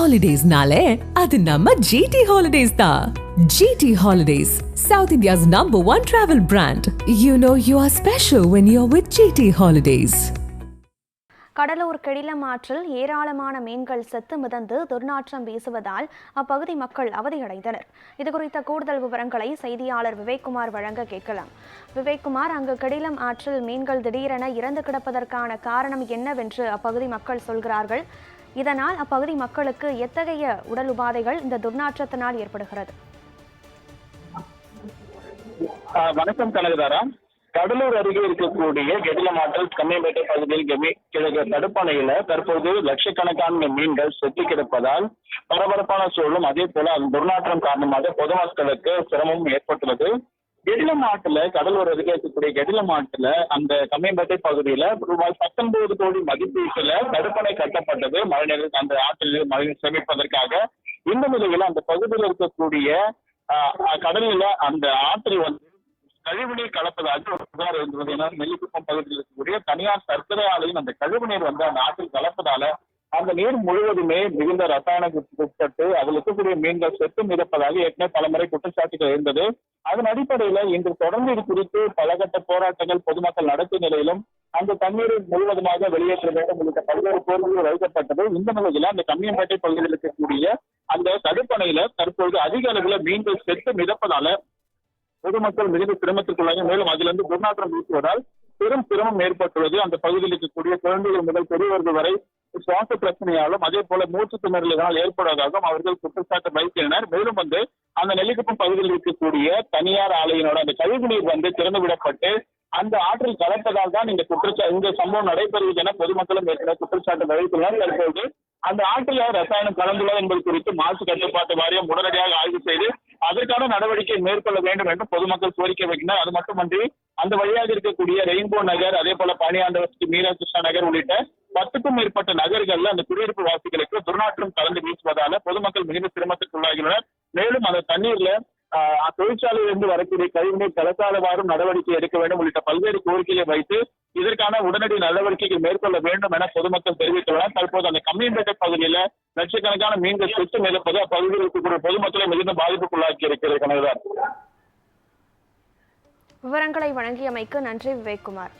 ஹாலிடேஸ்னாலே அது நம்ம ஜிடி ஹாலிடேஸ் தான் GT holidays South India's number one travel brand you know you are special when you are with GT holidays Cuddalore Gadilam ஆற்றில் ஏராளமான மீன்கள் செத்து மிதந்து துர்நாற்றம் வீசுவதால் அப்பகுதி மக்கள் அவதியடைந்தனர். இதுகுறித்த கூடுதல் விவரங்களை செய்தியாளர் விவேக்குமார் வழங்க கேட்கலாம். விவேக்குமார் அங்கு கெடிலம் ஆற்றில் மீன்கள் திடீரென இறந்து கிடப்பதற்கான காரணம் என்னவென்று அப்பகுதி மக்கள் சொல்கிறார்கள். இதனால் அப்பகுதி மக்களுக்கு எத்தகைய உடல் உபாதைகள் இந்த துர்நாற்றத்தினால் ஏற்படுகிறது? ஆஹ் வணக்கம் கனகதாரா. கடலூர் அருகே இருக்கக்கூடிய கெடிலமாட்டல் கம்மியம்பேட்டை பகுதியில் கெமி கிழக்கு தடுப்பணையில தற்போது லட்சக்கணக்கான மீன்கள் செத்து கிடப்பதால் பரபரப்பான சூழலும் அதே போல அதன் துர்நாற்றம் காரணமாக பொதுமக்களுக்கு சிரமமும் ஏற்பட்டுள்ளது. கெடிலமாட்டுல கடலூர் அருகே இருக்கக்கூடிய கெடிலமாட்டுல அந்த கம்மியம்பேட்டை பகுதியில ரூபாய் பத்தொன்பது கோடி மதிப்பீட்டுல தடுப்பணை கட்டப்பட்டது. மழைநீர் அந்த ஆற்றில் மழைநீர் சேமிப்பதற்காக இந்த நிலையில அந்த பகுதியில் இருக்கக்கூடிய ஆஹ் கடலில் அந்த ஆற்றில் வந்து கழிவுநீர் கலப்பதாக ஒரு புகார் இருந்தது ஏன்னா நெல்லிக்குப்பம் பகுதியில் இருக்கக்கூடிய தனியார் சர்க்கரை ஆலையின் அந்த கழிவுநீர் வந்து அந்த ஆற்றில் கலப்பதால அந்த நீர் முழுவதுமே மிகுந்த ரசாயனத்துக்கு உட்பட்டு அதில் இருக்கக்கூடிய மீன்கள் செத்து மிதப்பதாக ஏற்கனவே பலமுறை குற்றச்சாட்டுகள் இருந்தது. அதன் அடிப்படையில இன்று தொடர்ந்து இது குறித்து பலகட்ட போராட்டங்கள் பொதுமக்கள் நடத்திய நிலையிலும் அந்த தண்ணீரை முழுவதுமாக வெளியேற்ற வேண்டும் உள்ளிட்ட பல்வேறு கோரிக்கைகள் வைக்கப்பட்டது. இந்த நிலையில அந்த கம்மியம்பேட்டை பகுதியில் இருக்கக்கூடிய அந்த தடுப்பணையில தற்பொழுது அதிக அளவுல மீன்கள் செத்து மிதப்பதால பொதுமக்கள் மிகுந்த சிரமத்திற்குள்ளாக மேலும் அதிலிருந்து துர்நாற்றம் வீசுவதால் பெரும் சிரமம் ஏற்பட்டுள்ளது. அந்த பகுதியில் இருக்கக்கூடிய குழந்தைகள் முதல் பெரியவர்கள் வரை சுவாச பிரச்சனையாலும் அதே போல மூச்சு திணறல்களால் ஏற்படுவதாகவும் அவர்கள் குற்றச்சாட்டு வைக்கின்றனர். மேலும் வந்து அந்த நெல்லிக்குப்பம் பகுதியில் இருக்கக்கூடிய தனியார் ஆலையினோட அந்த கழிவுநீர் வந்து திறந்து விடப்பட்டு அந்த ஆற்றில் கலப்பதால் தான் இந்த குற்றச்சா இந்த சம்பவம் நடைபெறுவது என பொதுமக்களும் ஏற்கனவே குற்றச்சாட்டு வைத்துள்ளனர். தற்போது அந்த ஆற்றில் ரசாயனம் கலந்துள்ளது என்பது குறித்து மாசு கட்டுப்பாட்டு வாரியம் உடனடியாக ஆய்வு செய்து அதற்கான நடவடிக்கை மேற்கொள்ள வேண்டும் என்று பொதுமக்கள் கோரிக்கை வைக்கின்றனர். அது மட்டுமன்றி அந்த வழியாக இருக்கக்கூடிய ரெயின்போ நகர் அதே போல பணியாண்டவஸ்தி மீனாகிருஷ்ணா நகர் உள்ளிட்ட பத்துக்கும் மேற்பட்ட நகர்கள்ல அந்த குடியிருப்பு வாசிகளுக்கு துர்நாற்றம் கலந்து வீசுவதால பொதுமக்கள் மிகுந்த சிரமத்திற்குள்ளாகியுள்ளனர் மேலும் அந்த தண்ணீர்ல ஆஹ் தொழிற்சாலையிலிருந்து வரக்கூடிய கழிவுநீர் கலக்காதவாறும் நடவடிக்கை எடுக்க வேண்டும் உள்ளிட்ட பல்வேறு கோரிக்கைகளை வைத்து இதற்கான உடனடி நடவடிக்கைகள் மேற்கொள்ள வேண்டும் என பொதுமக்கள் தெரிவித்துள்ளனர். தற்போது அந்த கம்மியம்பேட்டை பகுதியில லட்சக்கணக்கான மீன்கள் சுட்டு மிதப்பது அப்பகுதியில் இருக்கக்கூடிய பொதுமக்களை மிகுந்த பாதிப்புக்குள்ளாக்கி இருக்கிறது கனகராஜ். விவரங்களை வழங்கியமைக்கு நன்றி விவேக்குமார்